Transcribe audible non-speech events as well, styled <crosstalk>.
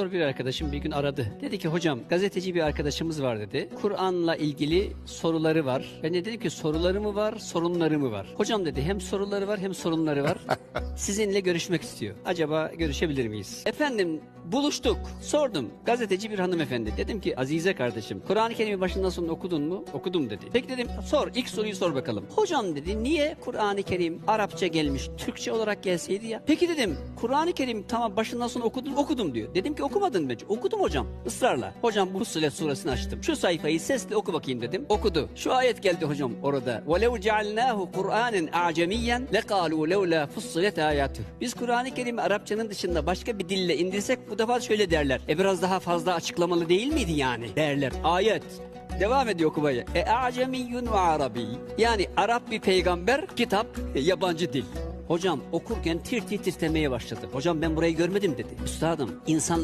doktor bir arkadaşım bir gün aradı. Dedi ki hocam gazeteci bir arkadaşımız var dedi. Kur'an'la ilgili soruları var. Ben de dedim ki soruları mı var sorunları mı var? Hocam dedi hem soruları var hem sorunları var. <laughs> Sizinle görüşmek istiyor. Acaba görüşebilir miyiz? Efendim buluştuk. Sordum. Gazeteci bir hanımefendi. Dedim ki Azize kardeşim Kur'an-ı Kerim'i başından sonuna okudun mu? Okudum dedi. Peki dedim sor ilk soruyu sor bakalım. Hocam dedi niye Kur'an-ı Kerim Arapça gelmiş Türkçe olarak gelseydi ya? Peki dedim Kur'an-ı Kerim tamam başından sona okudun okudum diyor. Dedim ki okumadın mı? Okudum hocam ısrarla. Hocam bu Fussilet suresini açtım. Şu sayfayı sesli oku bakayım dedim. Okudu. Şu ayet geldi hocam orada. وَلَوْ جَعَلْنَاهُ قُرْآنًا اَعْجَمِيًّا لَقَالُوا لَوْلَا فُصِّلَتْ آيَاتُهُ Biz Kur'an-ı Kerim'i Arapçanın dışında başka bir dille indirsek bu defa şöyle derler. E biraz daha fazla açıklamalı değil miydi yani? Derler. Ayet. Devam ediyor okumaya. E acemiyyun ve arabi. Yani Arap bir peygamber, kitap e, yabancı dil. Hocam okurken tir tir titremeye başladı. Hocam ben burayı görmedim dedi. Üstadım insanlar